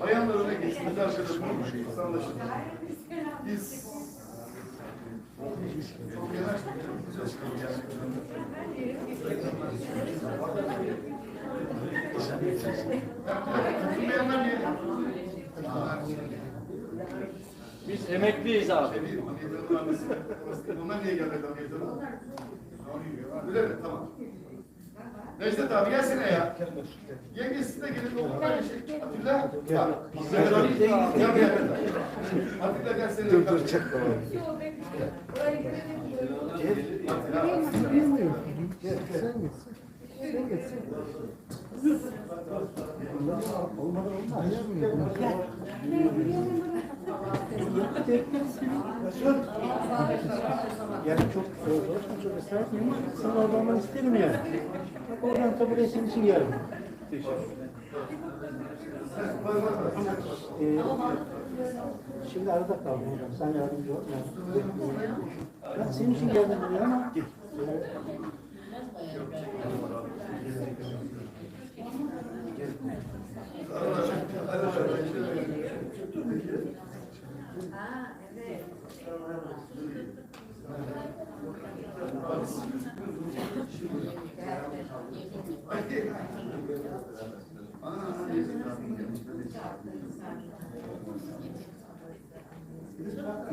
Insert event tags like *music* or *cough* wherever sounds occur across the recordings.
Bayanlar öne geçsin. Biz arkadaş olmuş. Sanlaşın. Biz Katılmayanlar niye? Biz emekliyiz abi. Onlar niye gelmedi Öyle mi? Tamam. Necdet abi gelsene ya. Yengesi de gelin oğlum aynı şey. Atilla. Ya. Gel gel. Atilla gelsene. Dur dur çek Yani çok çok estağfurullah. Sen orada olmanı isterim yani. Oradan kabul ettiğin için geldim. Ee, şimdi arada kaldım hocam. Sen yardımcı ol. Ben senin için geldim buraya ama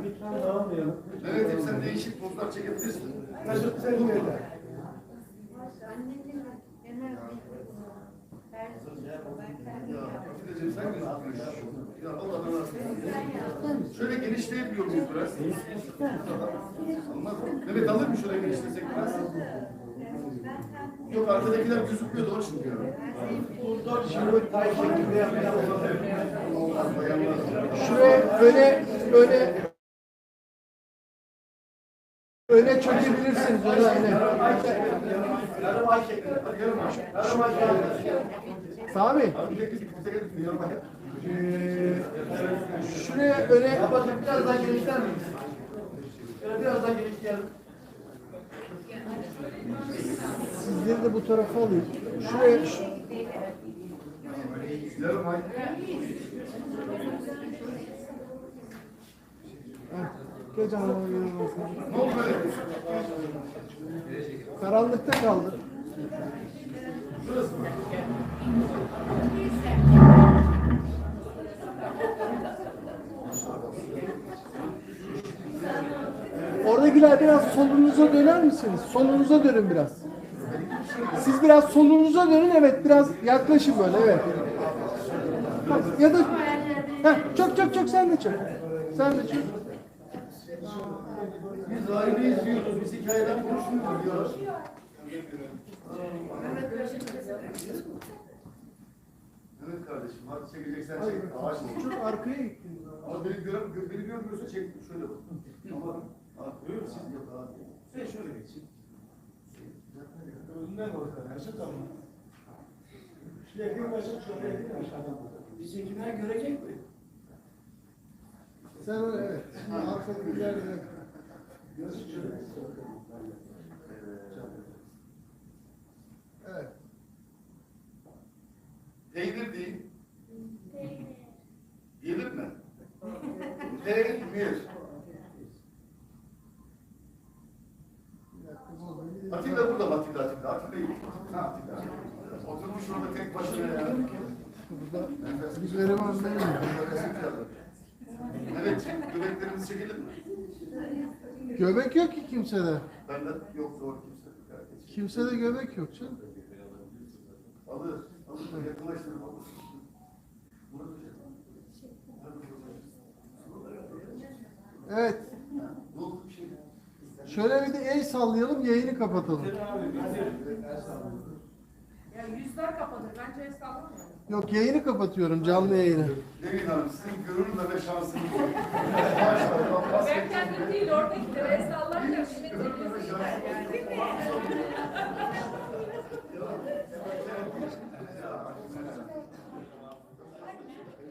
lütfen dağılmayalım. Mehmet'im sen değişik pozlar çekebilirsin. Mesut sen de. Atilla'cığım sen mi yapıyorsun? Ya vallahi ben aslında. Şöyle genişleyebiliyor muyuz biraz? Olmaz mı? Mehmet alır mı şöyle genişlesek biraz? Yok arkadakiler gözükmüyor doğru şimdi ya. Şimdi tay şeklinde yapmayalım. Olmaz bayanlar. Şuraya öne öne öne çökebilirsiniz öne öne. Sami eee, şuraya öne biraz daha genişler miyiz? Biraz daha genişleyelim. sizleri de bu tarafa alayım. Şuraya şu- Yarım ay. Heh, Gel canım yanıma. Ne oldu böyle? Karanlıkta kaldı. Şurası mı? Biraz solunuza döner misiniz? Solunuza dönün biraz. Siz biraz solunuza dönün evet biraz yaklaşın böyle evet. Ya da Heh, çok çok çok sen de çok. Sen de çok. Biz aile izliyoruz. Biz hikayeden konuşmuyoruz diyoruz. Evet kardeşim, hadi çekeceksen çek. Ağaç mı? Çok arkaya gittin. Ama beni, görem, gö- beni görmüyorsa çek. Şöyle bak. Ama ha, görüyor musun? Yok abi. Sen şöyle geçin. Önünden orada. Mesut ama. Şuraya yakın başa şuraya yakın aşağıdan. Bizimkiler görecek mi? Sen öyle evet. Şimdi arkadakiler de Evet. Peynir değil. Gelir mi? Peynir. *laughs* Atilla burada mı Atilla Atilla? Atilla yok. Ha Atilla. Oturmuş orada tek başına ya. Burada bir gariban değil mi? Evet, göbeklerimizi çekelim mi? Göbek yok ki kimsede. Bende yok zor kimse. Kimsede göbek yok canım. Alır, alır, yakınlaştırır. alır. Evet. Şöyle bir de el sallayalım yayını kapatalım. Yüzler kapalı. Bence sallamıyor. Yok yayını kapatıyorum canlı yayını. Nevin Hanım, sizin gönül ve şansınız var. Maşallah, Ben kendim değil oradakiler el sallarken şimdi temizlikler yani. Değil mi?